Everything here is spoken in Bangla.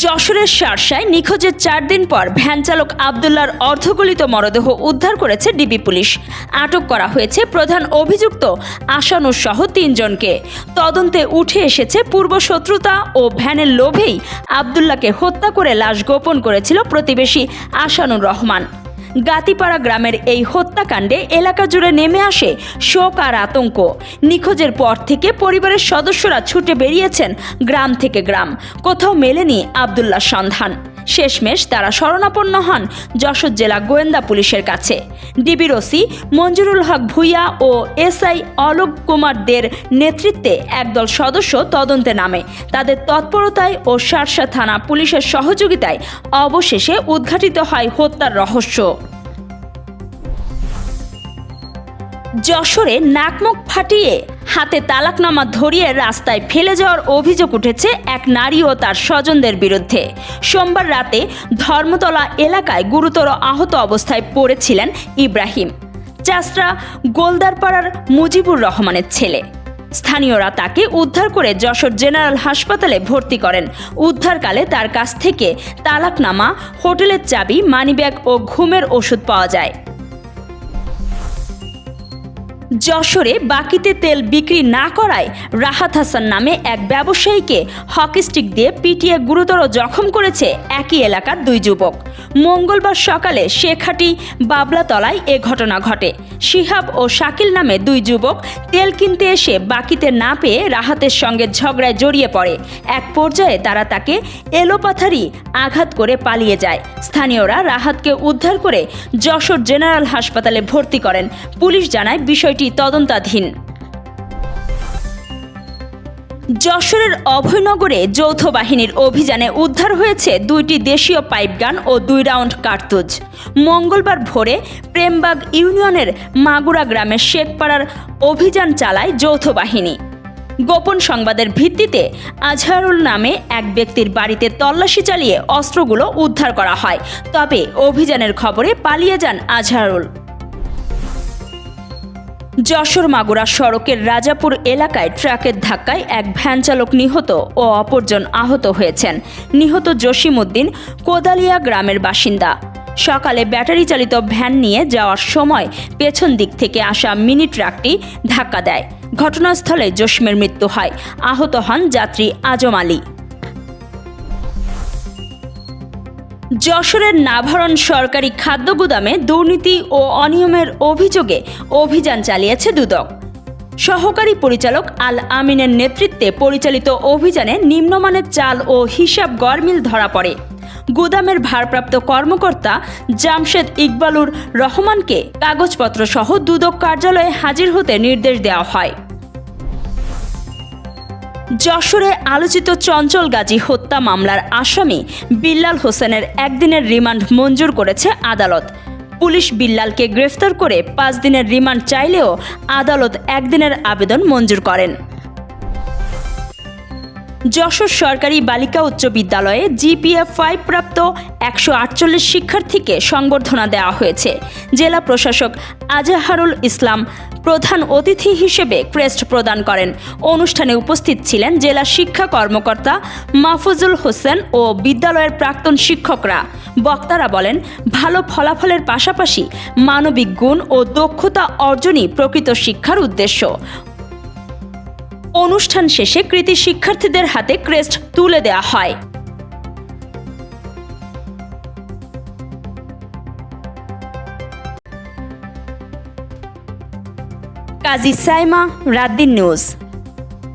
যশোরের শার্শায় নিখোঁজের চার দিন পর ভ্যান চালক আবদুল্লার অর্ধগলিত মরদেহ উদ্ধার করেছে ডিবি পুলিশ। আটক করা হয়েছে প্রধান অভিযুক্ত আসানুর সহ তিনজনকে। তদন্তে উঠে এসেছে পূর্ব শত্রুতা ও ভ্যানের লোভেই আবদুল্লাকে হত্যা করে লাশ গোপন করেছিল প্রতিবেশী আসানুর রহমান। গাতিপাড়া গ্রামের এই হত্যাকাণ্ডে এলাকা জুড়ে নেমে আসে শোক আর আতঙ্ক। নিখোঁজের পর থেকে পরিবারের সদস্যরা ছুটে বেরিয়েছেন গ্রাম থেকে গ্রাম। কোথাও মেলেনি আবদুল্লার সন্ধান। শেষমেশ তারা শরণাপন্ন হন যশোর জেলা গোয়েন্দা পুলিশের কাছে। ডিবির ওসি মঞ্জুরুল হক ভুইয়া ও এসআই অলোক কুমার দের নেতৃত্বে একদল সদস্য তদন্তে নামে। তাদের তৎপরতায় ও শার্শা থানা পুলিশের সহযোগিতায় অবশেষে উদ্ঘাটিত হয় হত্যার রহস্য। যশোরে নাকমুখ ফাটিয়ে হাতে তালাকনামা ধরিয়ে রাস্তায় ফেলে যাওয়ার অভিযোগ উঠেছে এক নারী ও তার স্বজনদের বিরুদ্ধে। সোমবার রাতে ধর্মতলা এলাকায় গুরুতর আহত অবস্থায় পড়েছিলেন ইব্রাহিম। চাষরা গোলদারপাড়ার মুজিবুর রহমানের ছেলে। স্থানীয়রা তাকে উদ্ধার করে যশোর জেনারেল হাসপাতালে ভর্তি করেন। উদ্ধারকালে তার কাছ থেকে তালাকনামা, হোটেলের চাবি, মানিব্যাগ ও ঘুমের ওষুধ পাওয়া যায়। যশোরে বাকিতে তেল বিক্রি না করায় রাহাত হাসান নামে এক ব্যবসায়ীকে হকিস্টিক দিয়ে পিটিয়ে গুরুতর জখম করেছে একই এলাকার দুই যুবক। মঙ্গলবার সকালে শেখাটি বাবলাতলায় এ ঘটনা ঘটে। শিহাব ও শাকিল নামে দুই যুবক তেল কিনতে এসে বাকিতে না পেয়ে রাহাতের সঙ্গে ঝগড়ায় জড়িয়ে পড়ে। এক পর্যায়ে তারা তাকে এলোপাথারি আঘাত করে পালিয়ে যায়। স্থানীয়রা রাহাতকে উদ্ধার করে যশোর জেনারেল হাসপাতালে ভর্তি করেন। পুলিশ জানায় বিষয়টি তদন্তাধীন। যশোরের অভয়নগরে যৌথ বাহিনীর অভিযানে উদ্ধার হয়েছে দুইটি দেশীয় পাইপগান ও দুই রাউন্ড কার্তুজ। মঙ্গলবার ভোরে প্রেমবাগ ইউনিয়নের মাগুরা গ্রামের শেখপাড়ার অভিযান চালায় যৌথ বাহিনী। গোপন সংবাদের ভিত্তিতে আজহারুল নামে এক ব্যক্তির বাড়িতে তল্লাশি চালিয়ে অস্ত্রগুলো উদ্ধার করা হয়। তবে অভিযানের খবরে পালিয়ে যান আজহারুল। যশোর মাগুরা সড়কের রাজাপুর এলাকায় ট্রাকের ধাক্কায় এক ভ্যান চালক নিহত ও অপরজন আহত হয়েছেন। নিহত জসিম উদ্দিন কোদালিয়া গ্রামের বাসিন্দা। সকালে ব্যাটারি চালিত ভ্যান নিয়ে যাওয়ার সময় পেছন দিক থেকে আসা মিনি ট্রাকটি ধাক্কা দেয়। ঘটনাস্থলে জসিমের মৃত্যু হয়। আহত হন যাত্রী আজম আলী। যশোরের নাভারণ সরকারি খাদ্য গুদামে দুর্নীতি ও অনিয়মের অভিযোগে অভিযান চালিয়েছে দুদক। সহকারী পরিচালক আল আমিনের নেতৃত্বে পরিচালিত অভিযানে নিম্নমানের চাল ও হিসাব গরমিল ধরা পড়ে। গুদামের ভারপ্রাপ্ত কর্মকর্তা জামশেদ ইকবালুর রহমানকে কাগজপত্র সহ দুদক কার্যালয়ে হাজির হতে নির্দেশ দেওয়া হয়। যশোরে আলোচিত চঞ্চল গাজী হত্যা মামলার আসামি বিল্লাল হোসেনের একদিনের রিমান্ড মঞ্জুর করেছে আদালত। পুলিশ বিল্লালকে গ্রেফতার করে পাঁচ দিনের রিমান্ড চাইলেও আদালত একদিনের আবেদন মঞ্জুর করেন। যশোর সরকারি বালিকা উচ্চ বিদ্যালয়ে জিপিএফ ফাইভ প্রাপ্ত একশো আটচল্লিশ শিক্ষার্থীকে সংবর্ধনা দেওয়া হয়েছে। জেলা প্রশাসক আজাহারুল ইসলাম প্রধান অতিথি হিসেবে ক্রেস্ট প্রদান করেন। অনুষ্ঠানে উপস্থিত ছিলেন জেলা শিক্ষা কর্মকর্তা মাহফুজুল হোসেন ও বিদ্যালয়ের প্রাক্তন শিক্ষকরা। বক্তারা বলেন, ভালো ফলাফলের পাশাপাশি মানবিক গুণ ও দক্ষতা অর্জনই প্রকৃত শিক্ষার উদ্দেশ্য। অনুষ্ঠান শেষে কৃতি শিক্ষার্থীদের হাতে ক্রেস্ট তুলে দেওয়া হয়। কাজী সাইমা রাদ্দিন নিউজ।